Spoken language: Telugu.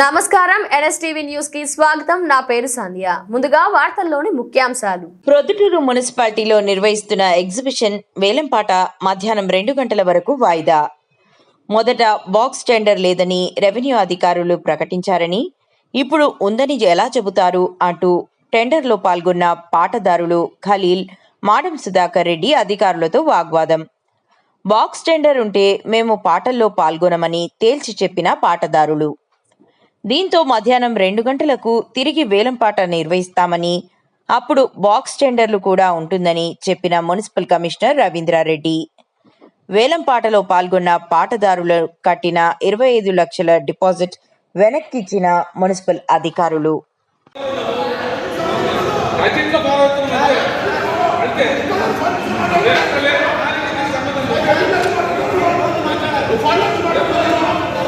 నమస్కారం. ఎన్ఎస్టీవీ న్యూస్కి స్వాగతం. నా పేరు సంధ్య. ముందుగా వార్తల్లోని ముఖ్యాంశాలు. ప్రొద్దుటూరు మున్సిపాలిటీలో నిర్వహిస్తున్న ఎగ్జిబిషన్ వేలంపాట మధ్యాహ్నం రెండు గంటల వరకు వాయిదా. మొదట బాక్స్ టెండర్ లేదని రెవెన్యూ అధికారులు ప్రకటించారని ఇప్పుడు ఉందని ఎలా చెబుతారు అంటూ టెండర్లో పాల్గొన్న పాటదారులు ఖలీల్ మాడం సుధాకర్ రెడ్డి అధికారులతో వాగ్వాదం. బాక్స్ టెండర్ ఉంటే మేము పాటల్లో పాల్గొనమని తేల్చి చెప్పిన పాటదారులు. దీంతో మధ్యాహ్నం రెండు గంటలకు తిరిగి వేలంపాట నిర్వహిస్తామని అప్పుడు బాక్స్ టెండర్లు కూడా ఉంటుందని చెప్పిన మున్సిపల్ కమిషనర్ రవీంద్రారెడ్డి. వేలంపాటలో పాల్గొన్న పాటదారులు కట్టిన ఇరవై ఐదు లక్షల డిపాజిట్ వెనక్కిచ్చిన మున్సిపల్ అధికారులు. అంటే